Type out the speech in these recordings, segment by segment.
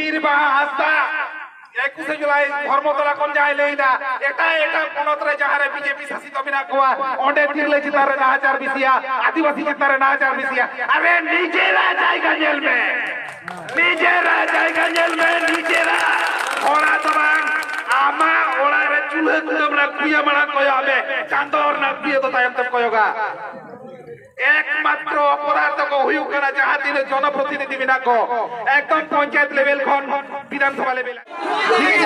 পীর বাহা হাসদা একুশে জুলাই ধর্মতলা কোন যায় লইনা এটা এটা পনতরে যাহারে বিজেপি শাসিত বিনা কোয়া, অন্ডে টিরলে চিতারে না হাজার বিসিয়া আদিবাসী চিতারে না হাজার বিসিয়া আরে নিজেরা জায়গা জেলবে নিজেরা জায়গা জেলবে নিজেরা। ওরা তোমার আমা ওড়ারে চুলে কুদমরা কুইয়া মারা কয় হবে। চান্দর না দিয়ে তো তাই তো কয়গা একমাত্র অপরাধ হুইউ কানা যাহা দিনে জনপ্রতিনিধি বিনা একদম পঞ্চায়েত লেভেল খন, বিধানসভা লেভেল। পীর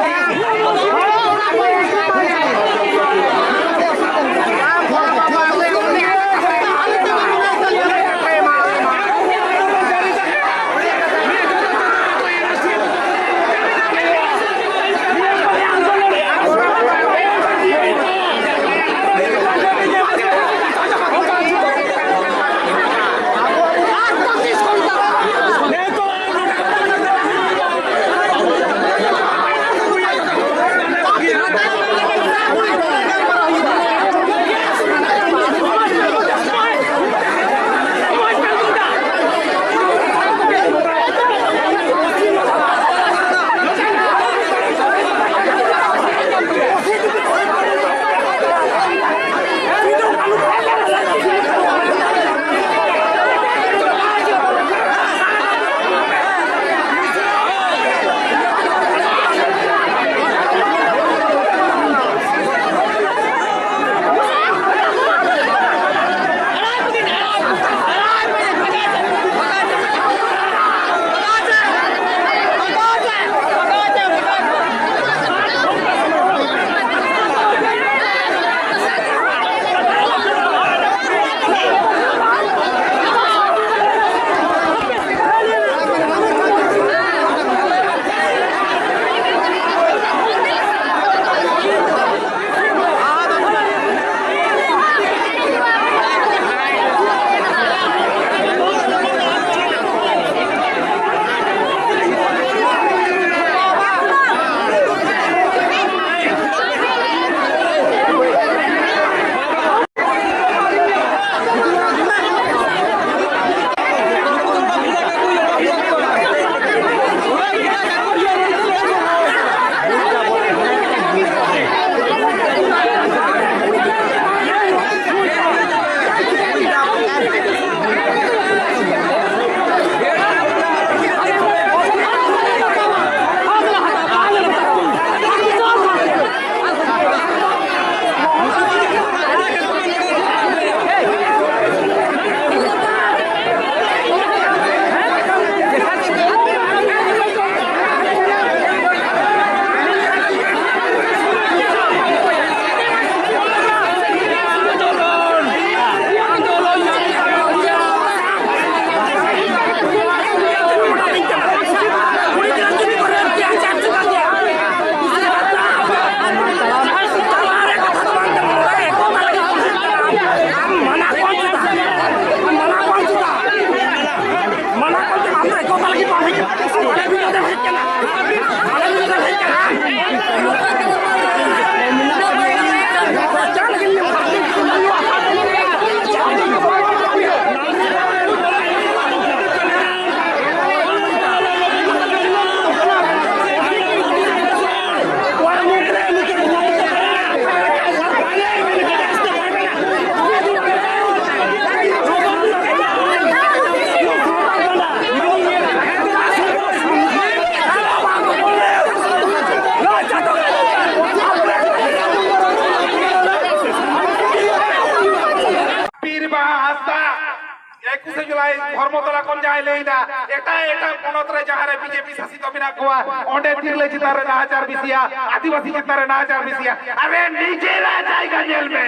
একুশে জুলাই ধর্মতলা কোন যায় লইনা এটা এটা পনতরে যাহারে বিজেপি শাসিত বিনা কোয়া, অন্ডে টিরলে চিতারে না হাজার বিসিয়া আদিবাসী চিতারে না হাজার বিসিয়া আরে নিজেরা জায়গা জেলবে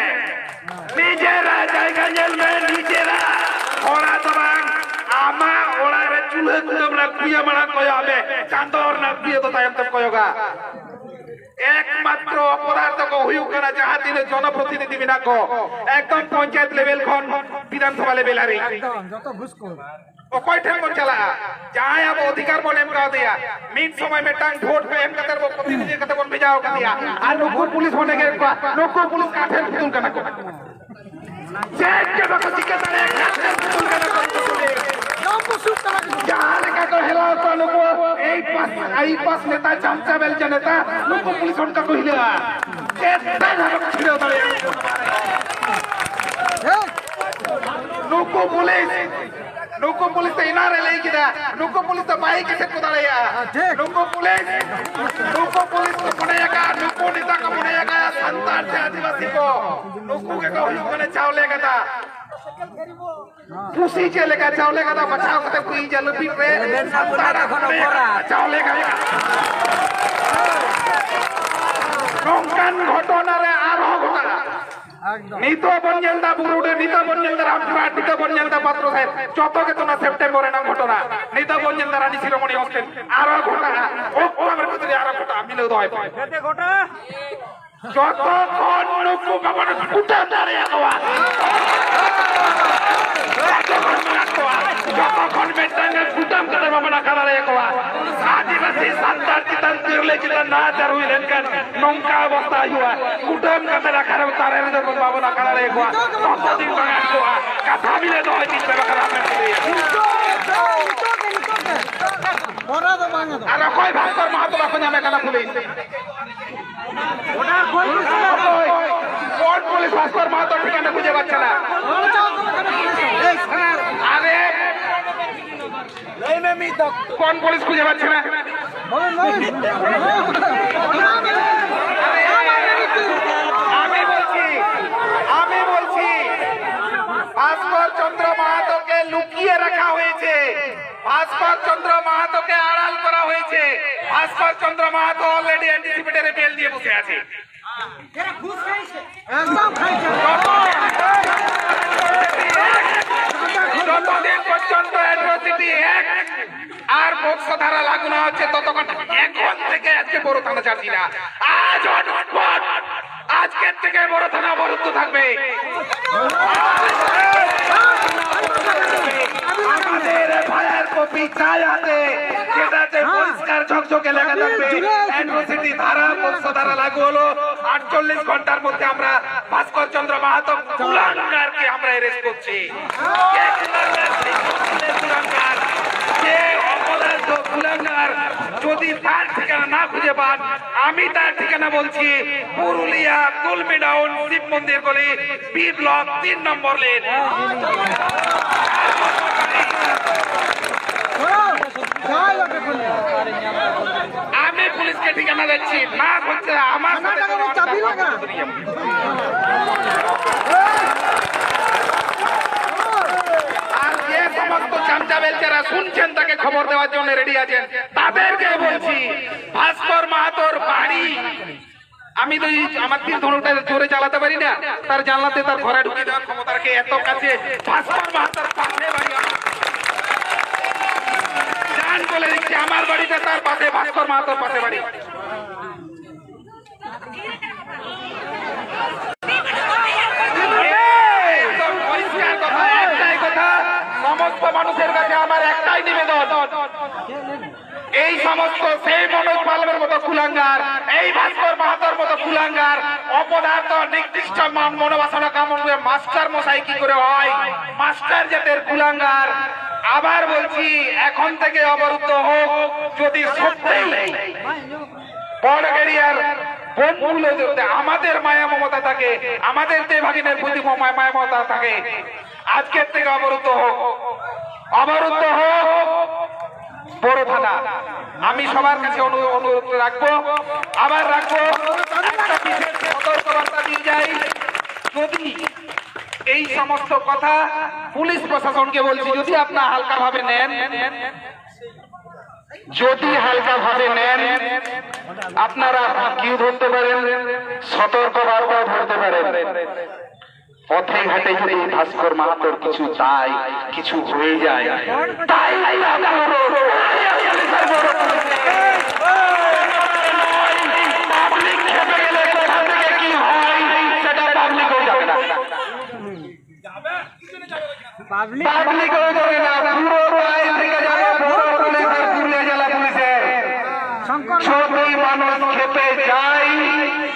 নিজেরা জায়গা জেলবে নিজেরা। ওরা তোমার আমা ওড়ারে চুলে কুদমরা কুইয়া মারা কয় হবে চান্দর না দিয়ে তো তাই তো কয়গা একমাত্র অপদার্থক হইব না যাহা দিনে জনপ্রতিনিধি বিনাক একদম পঞ্চায়েত লেভেল খন বিধানসভা লেভেল আরে। অধিকার আর লোকো কহিলা নুকু এই পাস এই পাস নেতা চামচা বেলচা নেতা নুকু পুলিশ অনকা কহিলা চেতাই ভাবে ছিল দলে নুকু পুলিশ ನುಗ್ಗು ಪೊಲೀಸ್ ಇನಾರೆ ಲೈಕಿದ ನುಗ್ಗು ಪೊಲೀಸ್ ಬಾಯಿಗೆ ಸೆಕ್ಕುದಳೆಯ ನುಗ್ಗು ಪೊಲೀಸ್ ನುಗ್ಗು ಪೊಲೀಸ್ ಪುಣೆಯಕ ನುಗ್ಗು ನಿತಾಕ ಪುಣೆಯಕ ಸಂತಾರ್ಜೆ ಆದಿವಾಸಿಗೋ ನುಗ್ಗುಗೆ ಕೌಲುಗನೆ ಚಾವಲೆ ಕದಾ नुग्गु के कहलू कने चावले का था पुसी चले का चावले का था बचाव करते कोई जल पी रे संतान चावले का নঙ্কান ঘটনারে আরো ঘটনা নিত বঞ্জেলদা বুরুডে নিত বঞ্জেলদা রামপুরহাট নিত বঞ্জেলদা পাত্র সাহেব যত কেতনা সেপ্টেম্বরে না ঘটনা নিত বঞ্জেলদা রানী শিরোমণি হোস্টেল আরো ঘটনা ও ও আমার ভিতরে আরো ঘটনা মিলে দয় পায় যতক্ষণ নুকু বাবার কুটা দাঁড়িয়ে দেওয়া যতক্ষণ মেটাঙ্গে কুটাম কাদের বাবা কাদারে কোয়া আদিবাসী সান্তার চিতান তিরলে চিতান না চার হইলেন কান নঙ্কা অবস্থা হুয়া কুটাম কাদের রাখার তারে যখন বাবা না কাদারে কোয়া ততদিন বাঙা কোয়া কথা মিলে হয় চিন্তা বাখার আপনি আর কই কেন পুলিশ কোন পুলিশ ভাস্কর মাহাতো ঠিকানা খুঁজে পাচ্ছে না। আরে কোন পুলিশ খুঁজে পাচ্ছে না? আমি বলছি আমি বলছি ভাস্কর চন্দ্র মাহাতোকে লুকিয়ে রাখা হয়েছে। ভাস্কর চন্দ্র মাহাতোকে আড়াল করা হয়েছে। ভাস্কর চন্দ্র মাহাতো অলরেডি অ্যান্টিসিপেটরে বেল দিয়ে বসে আছে। যতদিন পর্যন্ত অ্যাট্রোসিটি এক আর পক্ষ ধারা লাগু না হচ্ছে ততক্ষণ এখন থেকে আজকে বড় থানা ছাড়ছি না। আজ আজকের থেকে বড় থানা বরুদ্ধ থাকবে। আমাদের ভাইয়ের কপি চাই হাতে। যেটাতে পরিষ্কার ঝকঝকে লেখা থাকবে। অ্যাট্রোসিটি ধারা পক্ষ ধারা লাগু হলো। আটচল্লিশ ঘণ্টার মধ্যে আমরা ভাস্কর চন্দ্র মাহাতো কুলাঙ্গারকে আমরা এরেস্ট করছি। কুলাঙ্গার? সেই মুসলিম কুলাঙ্গার। যে অপরাধ কুলাঙ্গার যদি তার ঠিকানা না খুঁজে পান আমি তার ঠিকানা বলছি পুরুলিয়া কুলমি ডাউন শিব মন্দির গলি বি ব্লক তিন নম্বর লেন। আমি পুলিশকে ঠিকানা দিচ্ছি। না হচ্ছে আমার সাথে কোনো চাবি লাগা। আর যে সমস্ত চামচা বেলচারা শুনছেন, তাকে খবর দেওয়ার জন্য রেডি আছেন। তাদেরকে বলছি, ভাস্কর মাহাতোর বাড়ি। আমি তো আমার তীর ধনুটা জোরে চালাতে পারি না, তার জানলাতে তার ঘরে ঢুকে দেওয়ার ক্ষমতা রাখে এত কাছে ভাস্কর মাহাতোর পাশে বাড়ি। বলে দিচ্ছি, আমার বাড়িতে তার পাশে ভাস্কর মাহাতোর পাশে বাড়ি একদম পরিষ্কার কথা, একটাই কথা, সমস্ত মানুষের আমার একটাই নিবেদন। এই সমস্ত সেই মনোজ পালবের মতো কুলাঙ্গার, এই ভাস্কর মাহাতোর মতো কুলাঙ্গার, অপদার্থ নির্দিষ্ট মান- মনোবাসনা কামন মাস্টার মশাই কি করে হয়? মাস্টার জাতের কুলাঙ্গার। আবার বলছি, এখন থেকে অবরুদ্ধ হোক, যদি সত্যি আমাদের মায়া মমতা থাকে, আমাদের তে ভাগিনের প্রতি মায়া মমতা থাকে, আজকের থেকে অবরুদ্ধ হোক। অবরুদ্ধ হোক বড় থানা। আমি সবার কাছে অনুরোধ রাখব, আবার রাখব সতর্কবার্তা দিয়ে যাই। যদি এই সমস্ত কথা পুলিশ প্রশাসনকে বলছি, যদি আপনার হালকা ভাবে নেন, যদি হালকা ভাবে নেন, আপনারা কি ধরতে পারেন? সতর্ক বার্তাও ধরতে পারেন। পথে ঘাটে যদি ভাস্কর মাহাতোর কিছু চাই কিছু হয়ে যায় তাই পাবলিক হয় না পুরো থেকে যাবে পুরো পুলিশ আর পুরুলিয়া জেলা পুলিশের যদি মানুষ খেপে যায়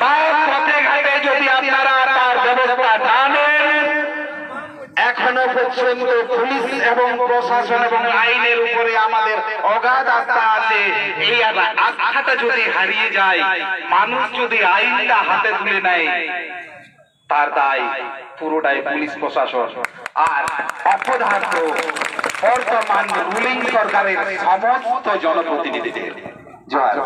তার পথে ঘাটে যদি আপনারা তার ব্যবস্থা না নেন এখনও পর্যন্ত পর্যন্ত পুলিশ এবং প্রশাসন এবং আইনের উপরে আমাদের অগাধ আস্থা আছে। এই আস্থাটা যদি হারিয়ে যায়, মানুষ যদি আইনটা হাতে তুলে নেয়, তার দায় পুরোটাই পুলিশ প্রশাসন। আর অপদার্থ, বর্তমান রুলিং সরকারের সমস্ত জনপ্রতিনিধিদের। জয়।